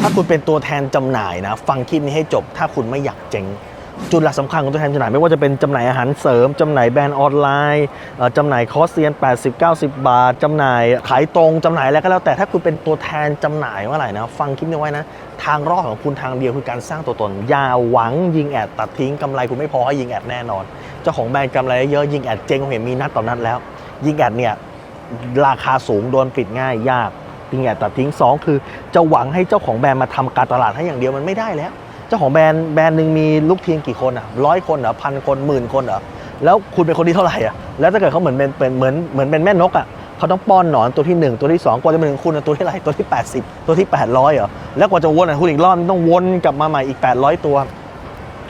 ถ้าคุณเป็นตัวแทนจำหน่ายนะฟังคลิปนี้ให้จบ ถ้าคุณไม่อยากเจ๊งจุดหลักสำคัญของตัวแทนจำหน่ายไม่ว่าจะเป็นจำหน่ายอาหารเสริมจำหน่ายแบรนด์ออนไลน์จำหน่ายคอร์สเรียน 80 90 บาทจำหน่ายขายตรงจำหน่ายอะไรก็แล้วแต่ถ้าคุณเป็นตัวแทนจำหน่ายเมื่อไหร่นะฟังคลิปนี้ไว้นะ ทางรอดของคุณทางเดียวคือการสร้างตัวตน อย่าหวังยิงแอดตัดทิ้งกำไรคุณไม่พอให้ยิงแอดแน่นอน เจ้าของแบรนด์กำไรเยอะยิงแอดเจ๊งเห็นมีนัดต่อนัดแล้ว ยิงแอดเนี่ยราคาสูงโดนปิดง่ายยาก ยิงแอดตัดทิ้งสองคือจะหวังให้เจ้าของแบรนด์มาทำการตลาดให้อย่างเดียวมันไม่ได้แล้ว เจ้าของแบรนด์แบรนด์หนึ่งมีลูกทีมกี่คนอะร้อยคนเหรอพันคนหมื่นคนเหรอแล้วคุณเป็นคนที่เท่าไหร่อะแล้วถ้าเกิดเขาเหมือนเป็นเหมือนเหมือนเป็นแม่นกอะเขาต้องป้อนหนอนตัวที่หนึ่งตัวที่สองกว่าจะมาถึงคุณตัวที่ไรตัวที่ 80 ตัวที่ 800เหรอแล้วกว่าจะวนอะคุณอีกรอบนึงต้องวนกลับมาใหม่อีก 800 ตัว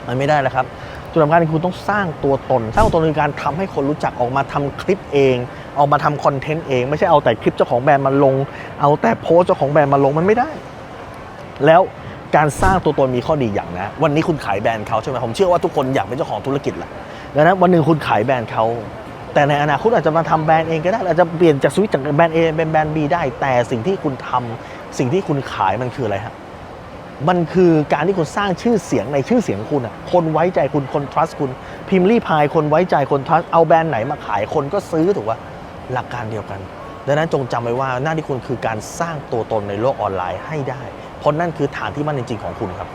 มันไม่ได้แล้วครับจุดสำคัญคือคุณต้องสร้างตัวตน สร้างตัวตนคือการทำให้คนรู้จักออกมาทำคลิปเอง ออกมาทำคอนเทนต์เองไม่ใช่เอาแต่คลิปเจ้าของแบรนด์มาลง เอาแต่โพสเจ้าของแบรนด์มาลงมันไม่ได้ แล้วการสร้างตัวตนมีข้อดีอย่างนะ วันนี้คุณขายแบรนด์เขาใช่ไหมผมเชื่อว่าทุกคนอยากเป็นเจ้าของธุรกิจแหละดังนั้นวันหนึ่งคุณขายแบรนด์เขาแต่ในอนาคตอาจจะมาทำแบรนด์เองก็ได้อาจจะเปลี่ยนจากสวิตจากแบรนด์ A เป็นแบรนด์ B ได้ แต่สิ่งที่คุณทำสิ่งที่คุณขายมันคืออะไรฮะมันคือการที่คุณสร้างชื่อเสียงในชื่อเสียงคุณอะคนไว้ใจคุณคน trust คุณพิมพ์รีพายคนไว้ใจคน trust เอาแบรนด์ไหนมาขายคนก็ซื้อถูกป่ะ หลักการเดียวกัน ดังนั้นจงจำไว้ว่าหน้าที่คุณคือการสร้างตัวตนในโลกออนไลน์ให้ได้ เพราะนั่นคือฐานที่มั่นจริงๆของคุณครับ